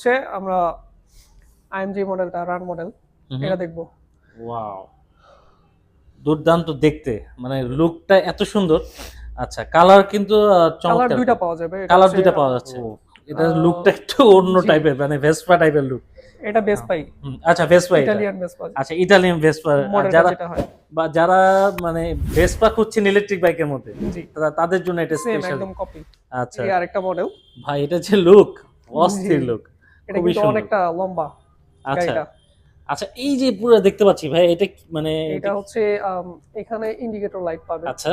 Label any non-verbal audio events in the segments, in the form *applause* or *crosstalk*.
হচ্ছে আমরা আইএমজি মডেলটা রান মডেল এটা দেখব। ওয়াও দুর্দান্ত দেখতে মানে লুকটা এত সুন্দর। আচ্ছা কালার কিন্তু আহ, কালার চমৎকার দুইটা পাওয়া যাবে কালার দুইটা পাওয়া যাচ্ছে। এটা লুকটা একটু অন্য টাইপের মানে ভেসপা টাইপের লুক এটা বেস পাই আচ্ছা ভেসপা এটা। ইটালিয়ান বেস আচ্ছা ইটালিয়ান ভেসপা যারা হয়। বা যারা মানে ভেসপা খুঁজছেন ইলেকট্রিক বাইকের মধ্যে তাদের জন্য এটা স্পেশাল একদম কপি আচ্ছা। এই আরেকটা মডেল ভাই এটা যে লুক অস্থির। লুক এটা কিন্তু অনেকটা লম্বা আচ্ছা। আচ্ছা এই যে পুরো দেখতে পাচ্ছি ভাই এটা মানে এটা হচ্ছে এখানে ইন্ডিকেটর লাইট পাবে। আচ্ছা।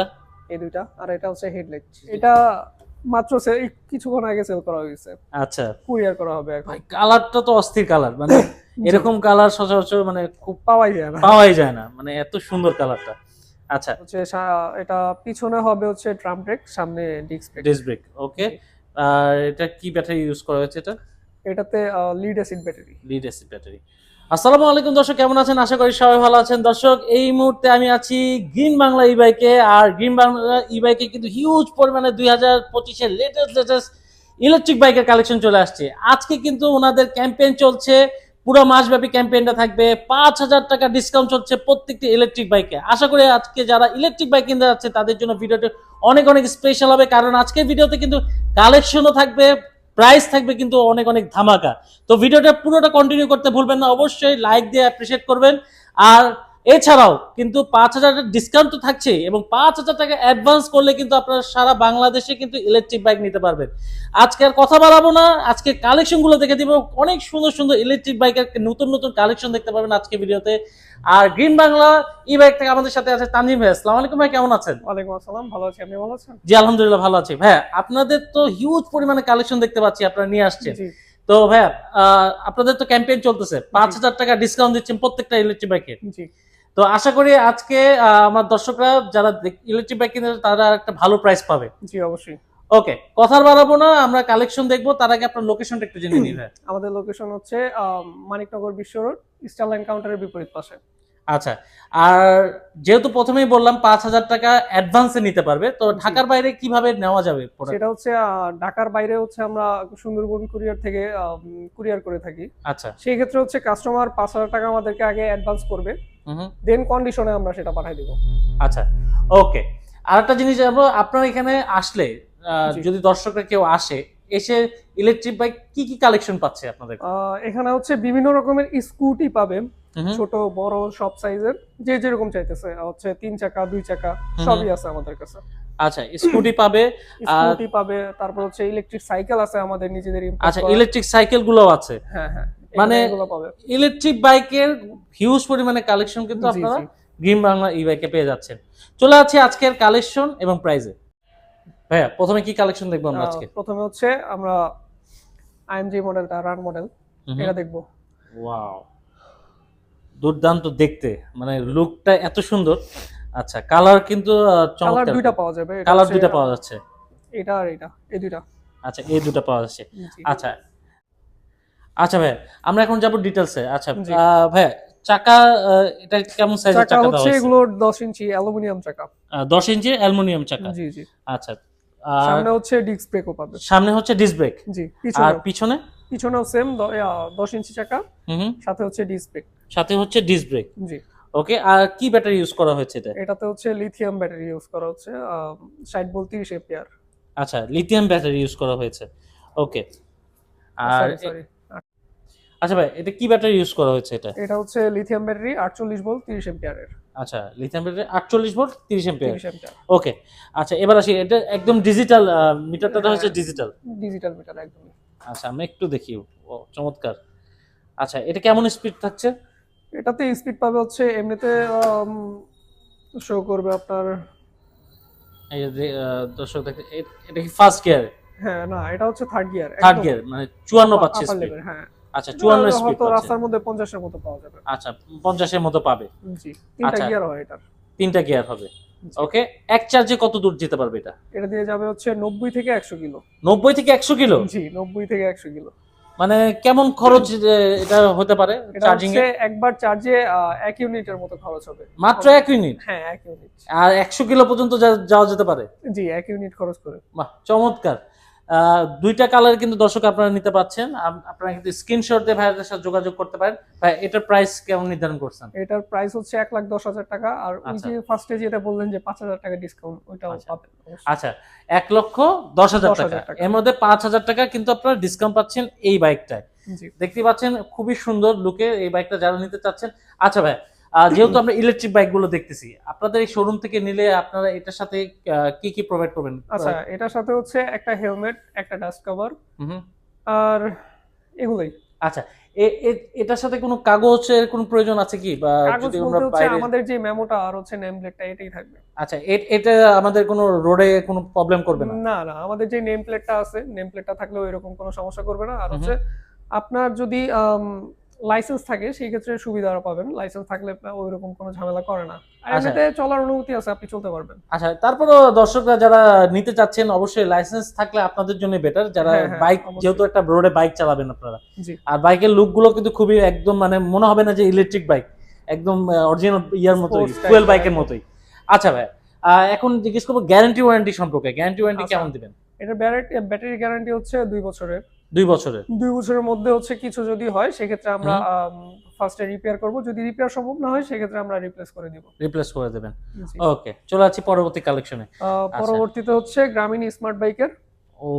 এই দুইটা। আর এটা হচ্ছে হেডলাইট এটা মাত্র কিছুক্ষণ আগে সেল করা হয়েছে। আচ্ছা। কুরিয়ার করা হবে এখন। কালারটা তো অস্থির কালার মানে এরকম কালার সচরাচর মানে খুব পাওয়াই যায় না। পাওয়াই যায় না মানে এত সুন্দর কালারটা আচ্ছা। হচ্ছে এটা পিছনে হবে হচ্ছে ড্রাম ব্রেক সামনে disc brake disc brake okay আর এটা কি ব্যাটারি ইউজ করা হয়েছে এটা? এটাতে lead acid battery lead acid battery আসসালামু আলাইকুম দর্শক, কেমন আছেন? আশা করি সবাই ভালো আছেন। দর্শক, এই মুহূর্তে আমি আছি গ্রিন বাংলা ই বাইকে আর গ্রিন বাংলা ই বাইকে কিন্তু হিউজ পরিমাণে দুই হাজার পঁচিশের লেটেস্ট লেটেস্ট ইলেকট্রিক বাইকের কালেকশন চলে আসছে। আজকে কিন্তু ওনাদের ক্যাম্পেইন চলছে, পুরো মাসব্যাপী ক্যাম্পেইনটা থাকবে। পাঁচ হাজার টাকা ডিসকাউন্ট চলছে প্রত্যেকটি ইলেকট্রিক বাইকে আশা করি আজকে যারা ইলেকট্রিক বাইক কিনতে যাচ্ছে, তাদের জন্য ভিডিওটি অনেক অনেক স্পেশাল হবে। কারণ আজকের ভিডিওতে কিন্তু কালেকশনও থাকবে প্রাইস থাকবে কিন্তু অনেক অনেক ধামাকা। তো ভিডিওটা পুরোটা কন্টিনিউ করতে ভুলবেন না। অবশ্যই লাইক দিয়ে অ্যাপ্রিসিয়েট করবেন। আর এছাড়াও কিন্তু পাঁচ হাজার ডিসকাউন্ট তো থাকছে এবং পাঁচ হাজার টাকা অ্যাডভান্স করলে কিন্তু আপনারা সারা বাংলাদেশে কিন্তু ইলেকট্রিক বাইক নিতে পারবেন। আজকে আর কথা বাড়াবো না আজকে কালেকশনগুলো দেখে দিব। অনেক সুন্দর সুন্দর ইলেকট্রিক বাইকের নতুন নতুন কালেকশন দেখতে পাবেন আজকে ভিডিওতে। আর গ্রিন বাংলা ই বাইক থেকে আমাদের সাথে আছে তানজিম ভাই আসসালামু আলাইকুম ভাই কেমন আছেন? ওয়ালাইকুম আসসালাম ভালো আছি। আপনি ভালো আছেন? জি আলহামদুলিল্লাহ ভালো আছি। ভাইয়া আপনাদের তো হিউজ পরিমাণে কালেকশন দেখতে পাচ্ছি আপনারা নিয়ে আসছেন। তো ভাইয়া আহ, আপনাদের তো ক্যাম্পেইন চলতেছে। পাঁচ হাজার টাকা ডিসকাউন্ট দিচ্ছেন প্রত্যেকটা ইলেকট্রিক বাইকে জি। তো আশা করি আজকে আমার দর্শকরা যারা ইলেকট্রিক বাইক কিনে তারা একটা ভালো প্রাইস পাবে। জি অবশ্যই। ওকে কথা বাড়াবো না আমরা কালেকশন দেখব তার আগে আপনার লোকেশনটা একটু জেনে *clears throat* নিই আমাদের লোকেশন হচ্ছে মানিকনগর বিশ্ব রোড স্টার লাইন কাউন্টারের বিপরীত পাশে। আচ্ছা আর যেহেতু প্রথমেই বললাম পাঁচ হাজার টাকা অ্যাডভান্সে নিতে পারবে তো ঢাকার বাইরে কীভাবে নেওয়া যাবে সেটা হচ্ছে ঢাকার বাইরে হচ্ছে আমরা সুন্দরবন কুরিয়ার থেকে কুরিয়ার করে থাকি। আচ্ছা। সেই ক্ষেত্রে হচ্ছে কাস্টমার পাঁচ হাজার টাকা আমাদেরকে আগে অ্যাডভান্স করবে হুম দেন কন্ডিশনে আমরা সেটা পাঠাই দিব। আচ্ছা ওকে আর একটা জিনিস আপনার এখানে আসলে যদি দর্শকরা কেউ আসে এসে ইলেকট্রিক বাইক কি কি কালেকশন পাচ্ছে আপনাদের? এখানে হচ্ছে বিভিন্ন রকমের স্কুটি পাবেন। ছোট বড় সব সাইজের যে যেরকম চাইতেছে হচ্ছে তিন চাকা দুই চাকা সবই আছে আমাদের কাছে। আচ্ছা স্কুটি পাবে *coughs* স্কুটি পাবে তারপর হচ্ছে ইলেকট্রিক সাইকেল আছে আমাদের নিজেদের আচ্ছা ইলেকট্রিক সাইকেলগুলো আছে। হ্যাঁ হ্যাঁ মানে- ইলেকট্রিক বাইকের হিউজ পরিমাণে কালেকশন কিন্তু আপনারা। গ্রিন বাংলা ই বাইকে পেয়ে যাচ্ছেন। চলে আছে আজকের কালেকশন এবং প্রাইজে ভাইয়া প্রথমে কি কালেকশন দেখব আমরা আজকে? প্রথমে হচ্ছে আমরা আইএমজি মডেলটা রান মডেল এটা দেখব। ওয়াও দুর্দান্ত দেখতে। মানে লুকটা এত সুন্দর। আচ্ছা কালার কিন্তু আহ, কালার চমৎকার দুইটা পাওয়া যাবে। কালার দুইটা পাওয়া যাচ্ছে। এটা আর এটা এই দুইটা। আচ্ছা এই দুটো পাওয়া যাচ্ছে। আচ্ছা। আচ্ছা ভাই আমরা এখন যাব ডিটেলসে আচ্ছা ভাই চাকা এটা কেমন সাইজের চাকা চাকা দেওয়া হচ্ছে এগুলো দশ ইঞ্চি অ্যালুমিনিয়াম চাকা। দশ ইঞ্চি অ্যালুমিনিয়াম চাকা। জি জি। আচ্ছা সামনে হচ্ছে ডিস্ক ব্রেকও পাবে। সামনে হচ্ছে ডিস্ক ব্রেক জি আর পিছনে? পিছনে পিছনেও সেম দশ ইঞ্চি চাকা। সাথে হচ্ছে ডিস্ক ব্রেক সাথে হচ্ছে ডিস্ক ব্রেক জি। ওকে আর কি ব্যাটারি ইউজ করা হয়েছে এটা? এটাতে হচ্ছে লিথিয়াম ব্যাটারি ইউজ করা হচ্ছে ষাট বল তিরিশ এম্পিয়ার আচ্ছা লিথিয়াম ব্যাটারি ইউজ করা হয়েছে। ওকে আর আচ্ছা ভাই এটা কি ব্যাটারি ইউজ করা হয়েছে এটা? এটা হচ্ছে লিথিয়াম ব্যাটারি আটচল্লিশ বল তিরিশ এম্পিয়ারের আচ্ছা লিথিয়াম ব্যাটারি আটচল্লিশ ভোল্ট তিরিশ এম্পিয়ার তিরিশ ওকে আচ্ছা এবার আসি এটা একদম ডিজিটাল মিটারটা। হচ্ছে ডিজিটাল ডিজিটাল মিটার একদমই। আচ্ছা আমি একটু দেখি ও চমৎকার। আচ্ছা এটা কেমন স্পিড থাকছে? এটাতে স্পিড পাবে হচ্ছে এমনিতে শো করবে আপনার। এই যে দর্শক দেখে এ- এটা কি ফার্স্ট গিয়ার হ্যাঁ না এটা হচ্ছে থার্ড গিয়ার থার্ড গিয়ার মানে চুয়ান্ন পাচ্ছে স্পিড হ্যাঁ। আচ্ছা চুয়ান্ন এটা স্পিড হয়তো রাস্তার মধ্যে পঞ্চাশের মতো পাওয়া যাবে। আচ্ছা পঞ্চাশের মতো পাবে। জি তিনটা আচ্ছা। গিয়ার হয় এটার। তিনটা গিয়ার হবে। ওকে এক চার্জে কত দূর যেতে পারবে এটা? এটা দিয়ে যাবে হচ্ছে নব্বই থেকে একশো কিলো। নব্বই থেকে একশো কিলো? জি নব্বই থেকে একশো কিলো। মানে কেমন খরচ এটা হতে পারে চার্জিং এ? একবার চার্জে 1 ইউনিটের মতো খরচ হবে। মাত্র 1 ইউনিট? হ্যাঁ 1 ইউনিট। আর একশো কিলো পর্যন্ত যাওয়া যেতে পারে? জি 1 ইউনিট খরচ করে। বাহ চমৎকার। দুইটা কালার কিন্তু দর্শক আপনারা নিতে পাচ্ছেন। আপনারা কিন্তু স্ক্রিনশট দিয়ে ভাইয়াদের সাথে যোগাযোগ করতে পারেন। ভাই এটার প্রাইস কেমন নির্ধারণ করছেন? এটার প্রাইস হচ্ছে এক লাখ দশ হাজার টাকা। আর ওই আচ্ছা। যে ফার্স্টে যেটা বললেন যে পাঁচ হাজার টাকা ডিসকাউন্ট ওইটাও আচ্ছা। পাবেন আচ্ছা এক লক্ষ দশ হাজার টাকা। এর মধ্যে পাঁচ হাজার টাকা কিন্তু আপনারা ডিসকাউন্ট পাচ্ছেন এই বাইকটায় দেখতে পাচ্ছেন খুবই সুন্দর লুকে এই বাইকটা যারা নিতে চাচ্ছেন। আচ্ছা ভাই যেহেতু আমরা ইলেকট্রিক বাইকগুলো দেখতেছি আপনাদের এই শোরুম থেকে নিলে আপনারা এটার সাথে কি কি প্রোভাইড করবেন? আচ্ছা এটার সাথে হচ্ছে একটা হেলমেট একটা ডাস্ট কভার হুম। আর এগুলোই। আচ্ছা এটার সাথে কোনো কাগজের কোনো প্রয়োজন আছে কি? বা যদি আমরা বাইরে আমাদের যে মেমোটা আর হচ্ছে নেম প্লেটটা এটাই থাকবে। আচ্ছা এটা আমাদের কোনো রোডে কোনো প্রবলেম করবে না? না না আমাদের যে নেম প্লেটটা আছে নেম প্লেটটা থাকলেও এরকম কোনো সমস্যা করবে না। আর হচ্ছে আপনার যদি লাইসেন্স থাকে সেই ক্ষেত্রে সুবিধা পাবেন। লাইসেন্স থাকলে ওই রকম কোনো ঝামেলা করে না। আর আচ্ছা। এমনিতে চলার অনুমতি আছে আপনি চলতে পারবেন। আচ্ছা তারপরও দর্শকরা যারা নিতে চাচ্ছেন অবশ্যই লাইসেন্স থাকলে আপনাদের জন্য বেটার যারা হ্যাঁ, হ্যাঁ, বাইক যেহেতু একটা রোডে বাইক চালাবেন আপনারা। আর বাইকের লুকগুলো কিন্তু খুবই একদম মানে মনে হবে না যে ইলেকট্রিক বাইক একদম অরিজিনাল ইয়ার মতোই ফুয়েল বাইকের মতোই। আচ্ছা ভাই এখন জিজ্ঞেস করব গ্যারান্টি ওয়ারেন্টি সম্পর্কে। গ্যারান্টি ওয়ারেন্টি আচ্ছা। কেমন দিবেন? এটা ব্যাটারি গ্যারান্টি হচ্ছে দুই বছরের। দুই বছরের? দুই বছরের মধ্যে হচ্ছে কিছু যদি হয় সেক্ষেত্রে আমরা ফার্স্টে রিপেয়ার করব। যদি রিপেয়ার সম্ভব না হয় সেক্ষেত্রে আমরা রিপ্লেস করে দিব। রিপ্লেস করে দেবেন। ওকে চলে যাচ্ছি পরবর্তী কালেকশনে আহ, পরবর্তীতে হচ্ছে গ্রামীণ স্মার্ট বাইকের ও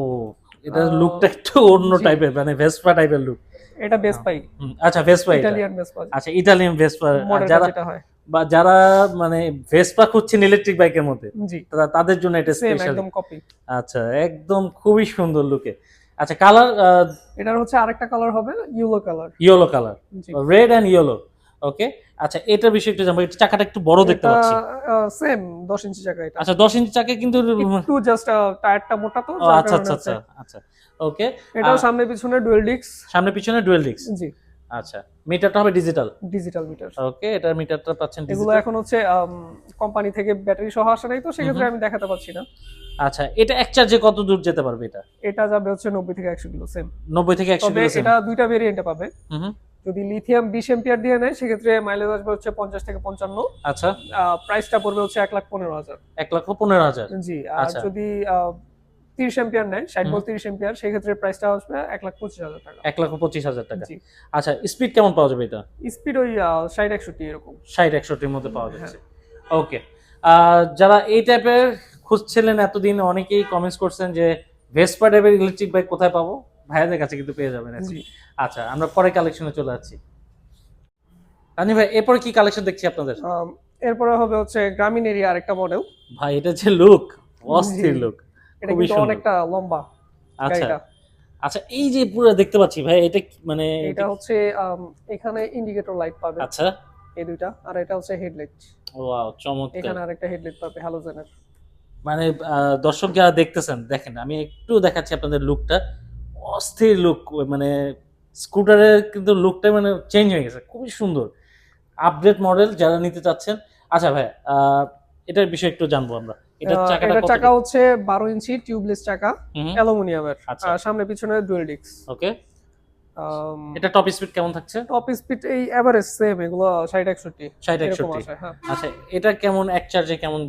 এটা লুকটা একটু অন্য টাইপের মানে ভেসপা টাইপের লুক এটা বাইক আচ্ছা ভেসপা এটা। ইটালিয়ান বাইক আচ্ছা ইটালিয়ান ভেসপা যারা হয়। বা যারা মানে ভেসপা খুঁজছেন ইলেকট্রিক বাইকের মধ্যে জি। তাদের জন্য এটা স্পেশাল একদম কপি আচ্ছা একদম খুবই সুন্দর লুকে আচ্ছা কালার এটার হচ্ছে আরেকটা কালার হবে yellow colour yellow colour red and yellow okay আচ্ছা এটার বিষয়ে একটু জানব এটা চাকাটা একটু বড় দেখতে পাচ্ছি। সেম 10 ইঞ্চি চাকা এটা। আচ্ছা দশ ইঞ্চি চাকা কিন্তু একটু জাস্ট টায়ারটা মোটা তো আচ্ছা আচ্ছা আচ্ছা আচ্ছা ওকে এটাও আহ, সামনে পিছনে ডুয়েল ডিস্ক সামনে পিছনে ডুয়েল ডিস্ক জি। আচ্ছা মিটারটা হবে ডিজিটাল ডিজিটাল মিটার ওকে এটার মিটারটা পাচ্ছেন এগুলো এখন হচ্ছে কোম্পানি থেকে ব্যাটারি সহ আসে নাই তো সেক্ষেত্রে আমি দেখাতে পারছি না। আচ্ছা এটা এক চার্জে কত দূর যেতে পারবে এটা? এটা যাবে হচ্ছে নব্বই থেকে একশো কিলো সেম নব্বই থেকে একশো তবে এটা দুইটা ভেরিয়েন্টে পাবে। হুম যদি লিথিয়াম বিশ এম্পিয়ার দিয়ে নেয় সেক্ষেত্রে মাইলেজ আসবে হচ্ছে পঞ্চাশ থেকে পঞ্চান্ন। আচ্ছা। প্রাইসটা পড়বে হচ্ছে এক লাখ পনেরো হাজার। এক লক্ষ পনেরো হাজার। জি আর আচ্ছা। যদি তিরিশ এম্পিয়ার নেয় ষাট হুম। বল তিরিশ এম্পিয়ার সেক্ষেত্রে প্রাইসটা আসবে এক লাখ পঁচিশ হাজার টাকা। এক লক্ষ পঁচিশ হাজার টাকা। জি। আচ্ছা স্পিড কেমন পাওয়া যাবে এটা? স্পিড ওই ষাট একষট্টি এরকম। ষাট একষট্টির মধ্যে পাওয়া হ্যাঁ। যাচ্ছে। ওকে যারা এই টাইপের খুঁজছিলেন এতদিন অনেকেই কমেন্টস করছেন যে ভেসপা টাইপের ইলেকট্রিক বাইক কোথায় পাবো? ভাইয়াদের কাছে কিন্তু পেয়ে যাবেন আচ্ছা আমরা পরে কালেকশনে চলে যাচ্ছি রানি ভাই এরপরে কি কালেকশন দেখছি আপনাদের? এরপরে হবে হচ্ছে গ্রামীণ এরিয়া আরেকটা মডেল ভাই এটা যে লুক অস্থির। লুক এটা কিন্তু অনেকটা লম্বা আচ্ছা। আচ্ছা এই যে পুরো দেখতে পাচ্ছি ভাই এটা মানে এটা হচ্ছে এখানে ইন্ডিকেটর লাইট পাবে। আচ্ছা। এই দুইটা আর এটা হচ্ছে হেডলাইট ওয়াও চমৎকার। এখানে আরেকটা হেডলাইট পাবে হ্যালোজেনের মানে দর্শক যারা দেখতেছেন দেখেন আমি একটু দেখাচ্ছি আপনাদের লুকটা অস্থির লুক মানে স্কুটারের কিন্তু লুকটা মানে চেঞ্জ হয়ে গেছে খুবই সুন্দর। আপডেট মডেল যারা নিতে চাচ্ছেন আচ্ছা ভাই এটার বিষয়ে একটু জানব আমরা। এটা চাকা হচ্ছে বারো ইঞ্চি টিউবলেস চাকা অ্যালুমিনিয়ামের। আচ্ছা। সামনে পিছনে ডুয়েল ডিক্স ওকে এটা টপ স্পিড কেমন থাকছে? টপ স্পিড এই এভারেজ সেম এগুলো ষাট একষট্টি ষাট এরকম একষট্টি আসে হ্যাঁ। আচ্ছা এটা কেমন এক চার্জে কেমন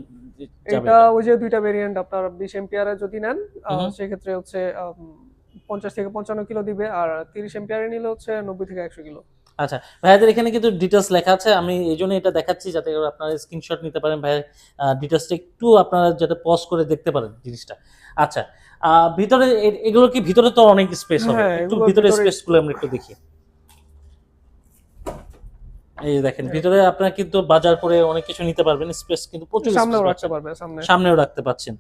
এটা ওই যে দুইটা ভেরিয়েন্ট আপনার বিশ এম্পিয়ারে যদি নেন সেক্ষেত্রে হচ্ছে পঞ্চাশ থেকে পঞ্চান্ন কিলো দিবে আর তিরিশ এম্পিয়ারে নিলে হচ্ছে নব্বই থেকে একশো কিলো। আচ্ছা ভাইয়াদের এখানে কিন্তু ডিটেলস লেখা আছে আমি এই জন্য এটা দেখাচ্ছি যাতে করে আপনারা স্ক্রিনশট নিতে পারেন। ভাই ডিটেলসটা একটু আপনারা যাতে পজ করে দেখতে পারেন জিনিসটা। আচ্ছা ভিতরে এগুলো কি ভিতরে তো অনেক স্পেস হবে। হ্যাঁ, একটু ভিতরে ভিতরে- স্পেসগুলো আমরা একটু দেখি এই দেখেন ভিতরে আপনারা কিন্তু বাজার করে অনেক কিছু নিতে পারবেন স্পেস কিন্তু প্রচুর সামনেও রাখতে পারবেন সামনে। সামনেও রাখতে পাচ্ছেন।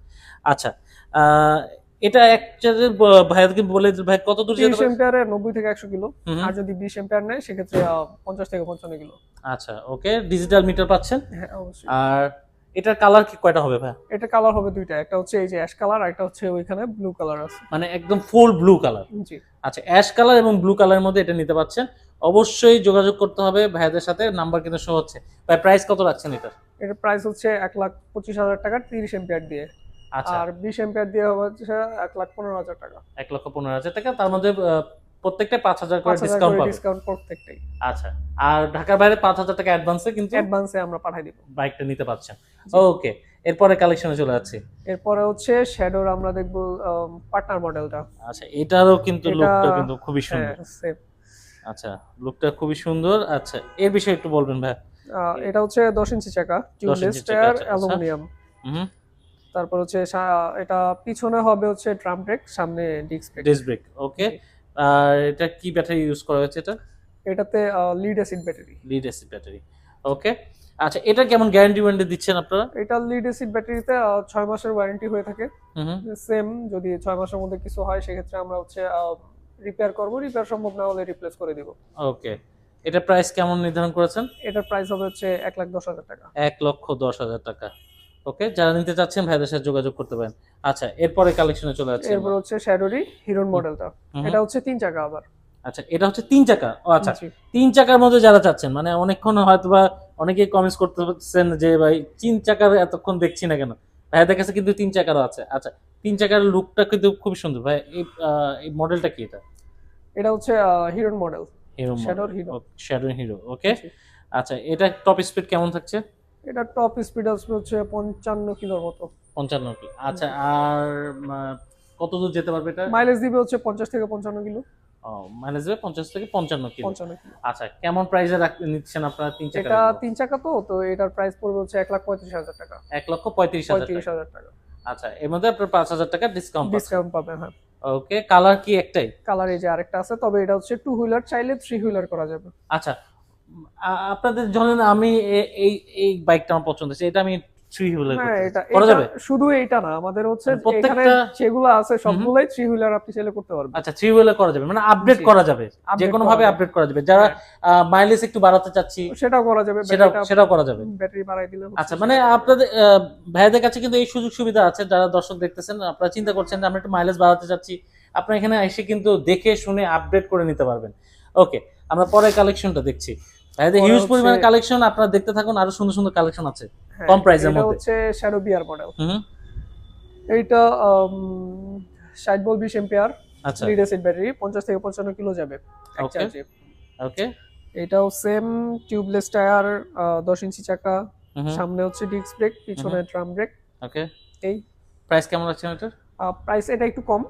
আচ্ছা আহ, এটা এক চার্জের ভাইয়াকে বলে ভাই কত দূর যেতে তিরিশ পারে এম্পিয়ারে নব্বই থেকে একশো কিলো হুম হুম। আর যদি বিশ এম্পিয়ার নেয় সেক্ষেত্রে আহ, পঞ্চাশ থেকে পঞ্চান্ন কিলো। আচ্ছা ওকে ডিজিটাল মিটার পাচ্ছেন? হ্যাঁ অবশ্যই। আর এটার কালার কি কয়টা হবে ভাই এটা কালার হবে দুইটা একটা হচ্ছে এই যে অ্যাশ কালার আর একটা হচ্ছে ওইখানে ব্লু কালার আছে। মানে একদম ফুল ব্লু কালার জি। আচ্ছা অ্যাশ কালার এবং ব্লু কালারের মধ্যে এটা নিতে পাচ্ছেন। অবশ্যই যোগাযোগ করতে হবে ভাইয়াদের সাথে নাম্বার কিন্তু শো হচ্ছে। ভাই প্রাইস কত রাখছেন এটা এটার প্রাইস হচ্ছে এক লাখ পঁচিশ হাজার টাকা তিরিশ এম্পিয়ার দিয়ে। আচ্ছা। আর বিশ এম্পিয়ার দিয়ে হবে হচ্ছে এক লাখ পনেরো হাজার টাকা। এক লক্ষ পনেরো হাজার টাকা তার মধ্যে প্রত্যেকটা পাঁচ হাজার করে ডিসকাউন্ট পাবে। ডিসকাউন্ট প্রত্যেকটাই। আচ্ছা আর ঢাকার বাইরে পাঁচ হাজার টাকা অ্যাডভান্সে কিন্তু অ্যাডভান্সে আমরা পাঠাই দিব। বাইকটা নিতে পাচ্ছেন জি। ওকে এরপরে কালেকশনে চলে যাচ্ছি। এরপরে হচ্ছে শ্যাডোর আমরা দেখব পার্টনার মডেলটা আচ্ছা এটারও কিন্তু লুকটা কিন্তু খুবই হ্যাঁ সুন্দর। আচ্ছা লুকটা খুবই সুন্দর। আচ্ছা এর বিষয়ে একটু বলবেন ভাই। এটা হচ্ছে দশ ইঞ্চি চাকা টিউবলেস টায়ার। অ্যালুমিনিয়াম হুম তারপর হচ্ছে এটা পিছনে হবে হচ্ছে ট্রাম ব্রেক সামনে disc brake disc brake okay আর এটা কি ব্যাটারি ইউজ করা হয়েছে এটা? এটাতে lead acid battery lead acid battery okay আচ্ছা এটা কেমন গ্যারান্টি ওয়ারেন্টি দিচ্ছেন আপনারা? এটা লিড অ্যাসিড ব্যাটারিতে ছয় মাসের ওয়ারেন্টি হয়ে থাকে। সেম যদি ছয় মাসের মধ্যে কিছু হয় সেক্ষেত্রে আমরা হচ্ছে রিপেয়ার করব। রিপেয়ার সম্ভব না হলে রিপ্লেস করে দিব। ওকে এটা প্রাইস কেমন নির্ধারণ করেছেন? এটার প্রাইস হবে হচ্ছে এক লাখ দশ হাজার টাকা। এক লক্ষ দশ হাজার টাকা। ওকে? যারা নিতে চাচ্ছেন ভাইদের সাথে যোগাযোগ করতে পারেন। আচ্ছা এরপরে কালেকশনে চলে যাচ্ছে এরপর হচ্ছে শ্যাডোরি হিরোন মডেলটা এটা হচ্ছে তিন চাকা আবার। আচ্ছা এটা হচ্ছে তিন চাকা? ও আচ্ছা। তিন চাকার মধ্যে যারা চাচ্ছেন মানে অনেকক্ষণ হয়তো বা অনেকেই কমেন্টস করতেছেন যে ভাই তিন চাকার এতক্ষণ দেখছি না কেন? ভাইদের কাছে কিন্তু তিন চাকারও আছে। আচ্ছা তিন চাকার লুকটা কিন্তু খুব সুন্দর। ভাই এই এই মডেলটা কি এটা? এটা হচ্ছে Hiron model Hero Shadow Hero। Shadow Hero okay আচ্ছা এটা টপ স্পিড কেমন থাকছে? এটা টপ স্পিড আসবে হচ্ছে পঞ্চান্ন কিলোর মতো। পঞ্চান্ন কি আচ্ছা আর কত দূর যেতে পারবে এটা? মাইলেজ দিবে হচ্ছে পঞ্চাশ থেকে পঞ্চান্ন কিলো। মাইলেজ দেবে পঞ্চাশ থেকে পঞ্চান্ন কিলো। কিলো। আচ্ছা কেমন প্রাইসে নিচ্ছেন আপনারা তিন চাকা এটা তিন চাকা তো তো এটার প্রাইস পড়বে হচ্ছে এক লাখ পঁয়ত্রিশ হাজার টাকা। এক লক্ষ পঁয়ত্রিশ হাজার টাকা। আচ্ছা এর মধ্যে আপনার পাঁচ হাজার টাকা ডিসকাউন্ট ডিসকাউন্ট পাবেন হ্যাঁ। ওকে কালার কি একটাই? কালার এই যে আরেকটা আছে তবে এটা হচ্ছে টু হুইলার চাইলে থ্রি হুইলার করা যাবে। আচ্ছা আপনাদের ধরেন আমি এই এই বাইকটা আমার পছন্দ হচ্ছে এটা আমি থ্রি হুইলার হ্যাঁ করা যাবে? শুধু এইটা না আমাদের হচ্ছে মানে এখানে যেগুলো আছে সবগুলাই থ্রি হুইলার আপনি চাইলে করতে পারবেন। আচ্ছা থ্রি হুইলার করা যাবে। মানে আপডেট করা যাবে। যে কোনো ভাবে আপডেট করা যাবে। যারা মাইলেজ একটু বাড়াতে চাচ্ছি সেটাও করা যাবে সেটাও সেটাও করা যাবে। ব্যাটারি বাড়াই দিলে আচ্ছা মানে আপনাদের আহ, ভাইয়াদের কাছে কিন্তু এই সুযোগ সুবিধা আছে। যারা দর্শক দেখতেছেন আপনারা চিন্তা করছেন যে আমরা একটু মাইলেজ বাড়াতে চাচ্ছি। আপনারা এখানে এসে কিন্তু দেখে শুনে আপডেট করে নিতে পারবেন। ওকে আমরা পরের কালেকশনটা দেখছি। ভাইয়াদের হিউজ পরিমাণে কালেকশন আপনারা দেখতে থাকুন আরও সুন্দর সুন্দর কালেকশন আছে। হ্যাঁ, কম price মধ্যে। হচ্ছে শ্যাডো বিআর মডেল এইটা ষাট বল বিশ এম্পিয়ার আচ্ছা লিড অ্যাসিড ব্যাটারি পঞ্চাশ থেকে পঞ্চান্ন কিলো যাবে এক ওকে এটাও সেম টিউবলেস টায়ার দশ ইঞ্চি চাকা সামনে হচ্ছে ডিস্ক ব্রেক পিছনে ট্রাম ব্রেক ওকে এই। প্রাইস কেমন আছে এটার? প্রাইস এটা একটু কম।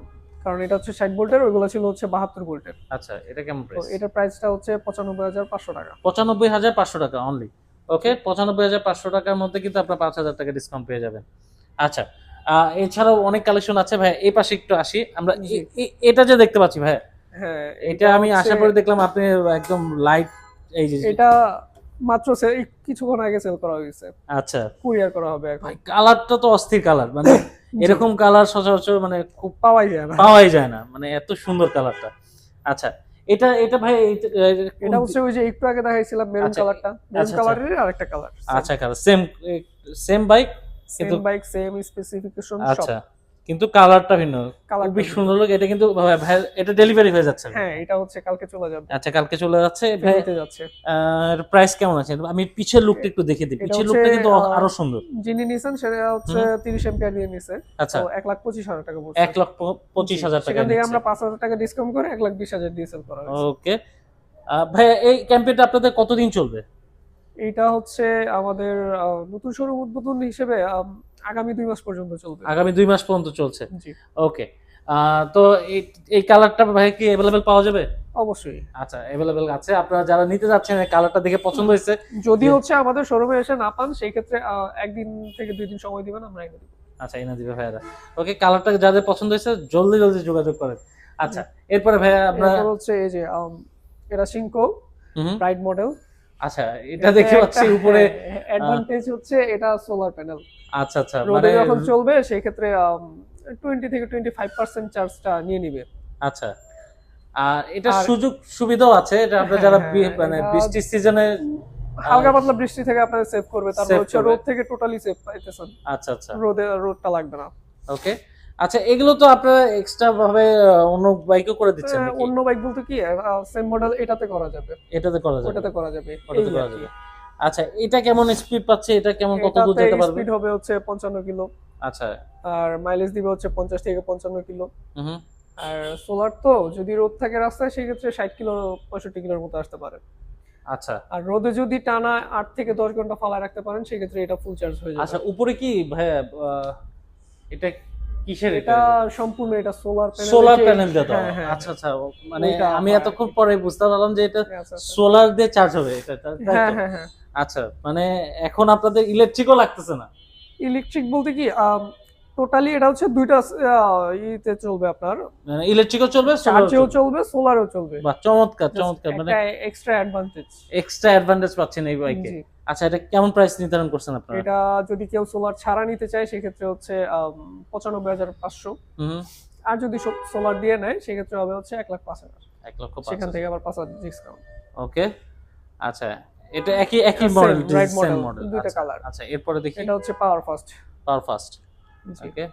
কারণ এটা হচ্ছে ষাট ভোল্টের ওইগুলো ছিল হচ্ছে বাহাত্তর ভোল্টের। আচ্ছা এটা কেমন প্রাইস এটার প্রাইসটা হচ্ছে পঁচানব্বই হাজার পাঁচশো টাকা। পঁচানব্বই হাজার পাঁচশো টাকা অনলি ওকে পঁচানব্বই হাজার পাঁচশো টাকার মধ্যে কিন্তু আপনার পাঁচ হাজার টাকা ডিসকাউন্ট পেয়ে যাবেন। আচ্ছা এছাড়াও অনেক কালেকশন আছে ভাই এই পাশে একটু আসি। আমরা এটা যে দেখতে পাচ্ছি ভাই হ্যাঁ এটা আমি আশা করে দেখলাম আপনি একদম লাইট এই যে এটা মাত্র সে- কিছুক্ষণ আগে সেল করা হয়েছে আচ্ছা। কুরিয়ার করা হবে এখন। ভাই কালারটা তো অস্থির কালার মানে *laughs* এরকম কালার সচরাচর মানে খুব পাওয়াই যায় না। পাওয়াই যায় না মানে এত সুন্দর কালারটা আচ্ছা এটা এটা ভাই এটা- হচ্ছে ওই যে একটু আগে দেখাইছিলাম মেরুন কালারটা মেরুন কালারের আরেকটা কালার আচ্ছা colour same same bike same bike same specification আচ্ছা। কিন্তু কালারটা ভিন্ন। খুবই সুন্দর লোক এটা কিন্তু ভাই এটা ডেলিভারি হয়ে যাচ্ছে। হ্যাঁ এটা হচ্ছে কালকে চলে যাবে। আচ্ছা কালকে চলে যাচ্ছে। ভাই দিতে যাচ্ছে। প্রাইস কেমন আছে? আমি পিছের লুকটা একটু দেখে দিই। পিছের লুকটা কিন্তু আরও সুন্দর। যিনি নিছেন সেটা হচ্ছে তিরিশ এম্পিয়ার দিয়ে নিছে। আচ্ছা। তো এক লাখ পঁচিশ হাজার টাকা পড়ছে। এক লক্ষ পঁচিশ হাজার টাকা থেকে আমরা পাঁচ হাজার টাকা ডিসকাউন্ট করে এক লাখ বিশ হাজার দিয়ে সেল করা হয়েছে। ওকে ভাই এই ক্যাম্পেইনটা আপনাদের কতদিন চলবে? এটা হচ্ছে আমাদের নতুন শোরুম উদ্বোধন হিসেবে আগামী দুই মাস পর্যন্ত চলবে। আগামী দুই মাস পর্যন্ত চলছে। জি। ওকে তো এই এই কালারটা ভাই কি অ্যাভেলেবেল পাওয়া যাবে? অবশ্যই। আচ্ছা অ্যাভেলেবেল আছে। আপনারা যারা নিতে যাচ্ছেন এই কালারটা দেখে পছন্দ হয়েছে যদি হচ্ছে আমাদের শোরুমে এসে না পান সেই ক্ষেত্রে একদিন থেকে দুই দিন সময় দিবেন আমরা এনে দিব। আচ্ছা এনে দিবে ভাইয়ারা। ওকে কালারটা যাদের পছন্দ হয়েছে জলদি জলদি যোগাযোগ করেন। আচ্ছা এরপরে ভাইয়া আপনার হচ্ছে এই যে এরা হুম, প্রাইড মডেল আচ্ছা এটা দেখতে পাচ্ছি উপরে *laughs* অ্যাডভান্টেজ হচ্ছে এটা সোলার প্যানেল আচ্ছা আচ্ছা মানে যখন চলবে সেই ক্ষেত্রে টোয়েন্টি থেকে টোয়েন্টি ফাইভ পার্সেন্ট চার্জটা নিয়ে নিবে। আচ্ছা আর এটা সুযোগ সুবিধাও আছে এটা আপনারা হ্যাঁ, যারা হ্যাঁ, মানে বৃষ্টির সিজনে হালকা পাতলা বৃষ্টি থেকে আপনাদের সেভ করবে তারপর হচ্ছে রোদ থেকে টোটালি সেভ পাইতেছেন। আচ্ছা আচ্ছা। রোদে রোদটা লাগবে না। ওকে আচ্ছা এগুলো তো আপনারা এক্সট্রা ভাবে অন্য বাইকও করে দিচ্ছেন নাকি? অন্য বাইক বলতে কি সেম মডেল এটাতে করা যাবে। এটাতে করা যাবে। এটাতে করা যাবে এই করা যাবে। আচ্ছা এটা কেমন স্পিড পাচ্ছে? এটা কেমন কত দূর যেতে পারবে? স্পিড হবে হচ্ছে পঞ্চান্ন কিলো। আচ্ছা। আর মাইলেজ দিবে হচ্ছে পঞ্চাশ থেকে পঞ্চান্ন কিলো। হুম আর সোলার তো যদি রোদ থাকে রাস্তায় সেই ক্ষেত্রে ষাট কিলো পঁয়ষট্টি কিলোর মতো আসতে পারে। আচ্ছা। আর রোদে যদি টানা আট থেকে দশ ঘণ্টা ফালায় রাখতে পারেন সেক্ষেত্রে এটা ফুল চার্জ হয়ে যাবে। আচ্ছা উপরে কি আহ, এটা কিসের এটা সম্পূর্ণ এটা সোলার প্যানেল সোলার প্যানেল হ্যাঁ, হ্যাঁ, আচ্ছা আচ্ছা মানে আমি এতক্ষণ পরে বুঝতে পারলাম যে এটা আচ্ছা, আচ্ছা। সোলার দিয়ে চার্জ হবে এটা হ্যাঁ হ্যাঁ হ্যাঁ। আচ্ছা মানে এখন আপনাদের ইলেকট্রিকও লাগতেছে না? ইলেকট্রিক বলতে কি টোটালি এটা হচ্ছে দুইটা ইতে চলবে আপনার। মানে ইলেকট্রিকও চলবে চার্জেও চলবে। সোলারও চলবে। বা চমৎকার চমৎকার মানে এক্সট্রা অ্যাডভান্টেজ এক্সট্রা অ্যাডভান্টেজ পাচ্ছেন এই বাইকে আচ্ছা এটা কেমন প্রাইস নির্ধারণ করছেন আপনারা? এটা যদি কেউ সোলার ছাড়া নিতে চায় সেক্ষেত্রে হচ্ছে পঁচানব্বই হাজার পাঁচশো। হুম। আর যদি সোলার দিয়ে নেয় সেক্ষেত্রে হবে হচ্ছে এক লাখ পাঁচ হাজার। এক লক্ষ সেখান থেকে আবার পাঁচ হাজার ডিসকাউন্ট ওকে আচ্ছা এটা একই একই মডেল সেম মডেল দুইটা কালার আচ্ছা এরপরে দেখি। এটা হচ্ছে power fast power fast okay.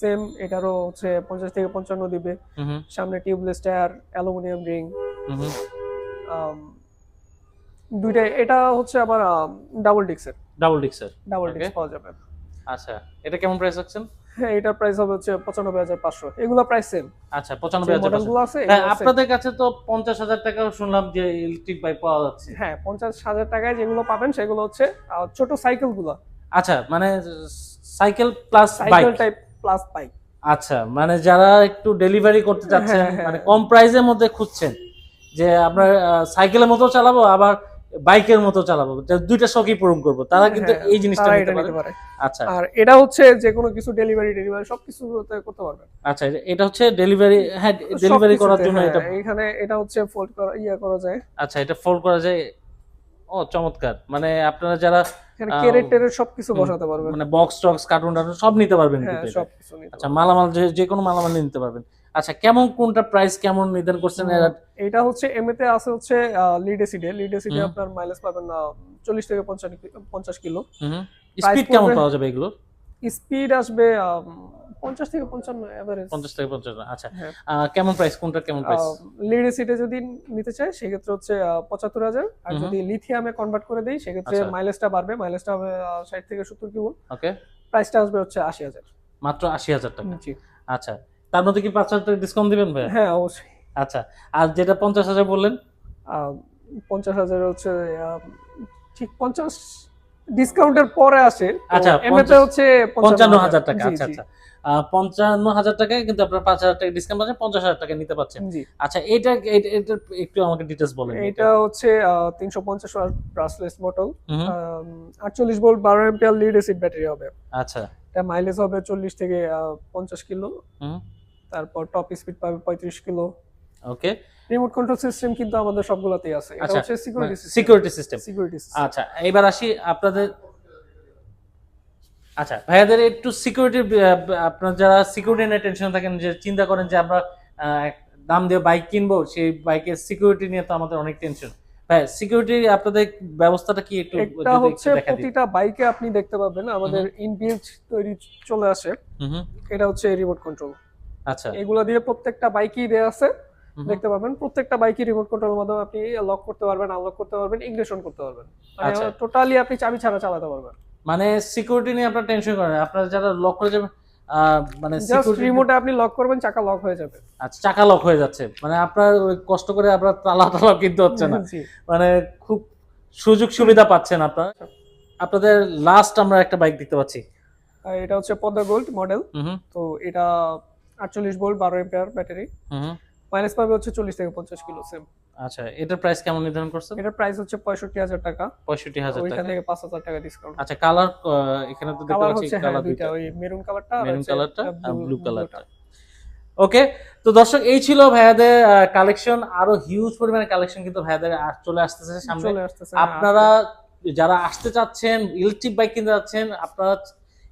Same এটারও হচ্ছে পঞ্চাশ থেকে পঞ্চান্ন দিবে। সামনে টিউবলেস টায়ার অ্যালুমিনিয়াম রিং। দুইটা এটা হচ্ছে আবার ডাবল ডিক্সের। ডাবল ডিক্সের। ডাবল ডিক্স পাওয়া যাবে। আচ্ছা এটা কেমন প্রাইস রাখছেন? হ্যাঁ এটার প্রাইস হবে হচ্ছে পঁচানব্বই হাজার পাঁচশো। এগুলো প্রাইস সেম আচ্ছা পঁচানব্বই হাজার মডেলগুলো আছে। আপনাদের কাছে তো পঞ্চাশ হাজার টাকাও শুনলাম যে ইলেকট্রিক বাইক পাওয়া যাচ্ছে। হ্যাঁ পঞ্চাশ হাজার টাকায় যেগুলো পাবেন সেগুলো হচ্ছে ছোট সাইকেলগুলো। আচ্ছা মানে cycle plus cycle type plus bike আচ্ছা মানে যারা একটু ডেলিভারি করতে যাচ্ছেন হ্যাঁ, হ্যাঁ। মানে কম প্রাইসের মধ্যে খুঁজছেন যে আপনার সাইকেলের মতো চালাবো আবার বাইকের মতো চালাবো দুইটা শখই পূরণ করব তারা কিন্তু এই জিনিসটা হ্যাঁ, নিতে পারে। আচ্ছা। আর এটা হচ্ছে যে কোনো কিছু ডেলিভারি ডেলিভারি সবকিছু করতে পারবেন। আচ্ছা এটা হচ্ছে ডেলিভারি হ্যাঁ ডেলিভারি করার জন্য হ্যাঁ, এটা এখানে এটা হচ্ছে ফোল্ড করা ইয়া করা যায়। আচ্ছা এটা ফোল্ড করা যায়। ও চমৎকার। মানে আপনারা যারা এখানে কেরেট টেরেট সবকিছু বসাতে পারবেন। মানে বক্স টক্স কার্টুন টার্টুন সব নিতে পারবেন হ্যাঁ কিন্তু আচ্ছা মালামাল যে যে কোনো মালামাল নিতে পারবেন। আচ্ছা কেমন কোনটা প্রাইস কেমন নির্ধারণ করছেন? এটা হচ্ছে এমএতে আছে হচ্ছে লিড এসিডে লিড এসিডে আপনার মাইলেজ পাবেন চল্লিশ থেকে পঞ্চাশ পঞ্চাশ কিলো। স্পিড কেমন পাওয়া যাবে এগুলো স্পিড আসবে পঞ্চাশ থেকে পঞ্চান্ন এভারেজ পঞ্চাশ থেকে পঞ্চাশ আচ্ছা। হ্যাঁ। কেমন প্রাইস কোনটা কেমন প্রাইস লিড এসিডে যদি নিতে চায় সেক্ষেত্রে হচ্ছে পঁচাত্তর হাজার। আর যদি লিথিয়ামে কনভার্ট করে দেই সেক্ষেত্রে আচ্ছা। মাইলেজটা বাড়বে। মাইলেজটা হবে ষাট থেকে সত্তর কিলো ওকে প্রাইসটা আসবে হচ্ছে আশি হাজার। মাত্র আশি হাজার টাকা। জি। আচ্ছা। তার মধ্যে কি পাঁচ হাজার টাকা ডিসকাউন্ট দিবেন ভাই হ্যাঁ অবশ্যই। আচ্ছা। আর যেটা পঞ্চাশ হাজার বললেন? আহ, পঞ্চাশ হাজার হচ্ছে আহ, ঠিক পঞ্চাশ ডিসকাউন্টের পরে আসে। আচ্ছা, এমএতে হচ্ছে পঞ্চান্ন হাজার। টাকা। আচ্ছা আচ্ছা। পঞ্চান্ন হাজার টাকায় কিন্তু আপনার পাঁচ হাজার টাকা ডিসকাউন্ট পাচ্ছেন পঞ্চাশ হাজার টাকা নিতে পারছেন আচ্ছা এটা এটা একটু আমাকে ডিটেলস বলেন এটা। হচ্ছে তিনশো পঞ্চাশ ব্রাসলেস হুম, আটচল্লিশ ভোল্ট বারো এম্পিয়ার লিড এসিড ব্যাটারি হবে। আচ্ছা। এটা মাইলেজ হবে চল্লিশ থেকে পঞ্চাশ কিলো। তারপর টপ স্পিড পাবে পঁয়ত্রিশ kilo. Okay. Remote control system কিন্তু আমাদের সবগুলোতেই আছে। এটা আচ্ছা, হচ্ছে সিকিউরিটি সিকিউরিটি সিস্টেম সিকিউরিটি আচ্ছা এবার আসি আপনাদের আচ্ছা ভাইয়াদের একটু সিকিউরিটি আপনার যারা সিকিউরিটি নিয়ে টেনশন থাকেন যে চিন্তা করেন যে আমরা দাম দিয়ে বাইক কিনবো সেই বাইকের সিকিউরিটি নিয়ে তো আমাদের অনেক টেনশন ভাই সিকিউরিটি আপনাদের ব্যবস্থাটা কি একটু যদি হচ্ছে প্রতিটা বাইকে আপনি দেখতে পাবেন আমাদের ইনবিল্ট তৈরি চলে আসে। এটা হচ্ছে রিমোট কন্ট্রোল আচ্ছা। এগুলো দিয়ে প্রত্যেকটা বাইকই দেয়া আছে। দেখতে পাবেন প্রত্যেকটা বাইকই রিমোট কন্ট্রোলের মাধ্যমে আপনি লক করতে পারবেন আনলক করতে পারবেন ইগনিশন করতে পারবেন। আচ্ছা। টোটালি আপনি চাবি ছাড়া চালাতে পারবেন। মানে সিকিউরিটি নিয়ে আপনার টেনশন করেন আপনারা যারা লক করে যাবেন মানে সিকিউরিটি রিমোটে আপনি লক করবেন চাকা লক হয়ে যাবে। আচ্ছা চাকা লক হয়ে যাচ্ছে। মানে আপনার কষ্ট করে আপনার তালা তালা কিনতে হচ্ছে না। *laughs* মানে খুব সুযোগ সুবিধা পাচ্ছেন আপনারা। আপনাদের লাস্ট আমরা একটা বাইক দেখতে পাচ্ছি। এটা হচ্ছে পদ্মা গোল্ড মডেল তো এটা আটচল্লিশ ভোল্ট বারো এম্পিয়ার ব্যাটারি মাইলেজ পাবে হচ্ছে চল্লিশ থেকে পঞ্চাশ কিলো সেম আচ্ছা এটার প্রাইস কেমন নির্ধারণ করছেন? এটার প্রাইস হচ্ছে পঁয়ষট্টি হাজার টাকা। পঁয়ষট্টি হাজার ওইখান টাকা। থেকে পাঁচ হাজার টাকা ডিসকাউন্ট আচ্ছা কালার এখানে তো দেখতে পাচ্ছি হ্যাঁ কালার দুইটা ওই মেরুন কালারটা মেরুন কালারটা আর ব্লু কালারটা ওকে তো দর্শক এই ছিল ভাইয়াদের কালেকশন আরও হিউজ পরিমাণে কালেকশন কিন্তু ভাইয়াদের চলে আসতেছে সামনে। হ্যাঁ, আপনারা যারা আসতে চাচ্ছেন ইলেকট্রিক বাইক কিনতে যাচ্ছেন আপনারা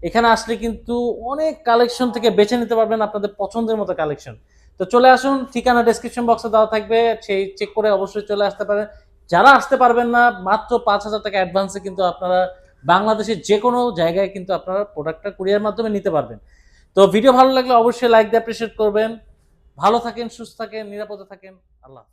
এখানে আসলে কিন্তু অনেক কালেকশন থেকে বেছে নিতে পারবেন আপনাদের পছন্দের মতো কালেকশন তো চলে আসুন, ঠিকানা ডেসক্রিপশন বক্সে দেওয়া থাকবে, সেই চেক করে অবশ্যই চলে আসতে পারেন। যারা আসতে পারবেন না, মাত্র পাঁচ হাজার টাকা অ্যাডভান্সে কিন্তু আপনারা বাংলাদেশের যে কোনো জায়গায় কিন্তু আপনারা প্রোডাক্টটা কুরিয়ার মাধ্যমে নিতে পারবেন। তো ভিডিও ভালো লাগলে অবশ্যই লাইক দিয়ে অ্যাপ্রিসিয়েট করবেন। ভালো থাকেন, সুস্থ থাকেন, নিরাপদে থাকেন। আল্লাহ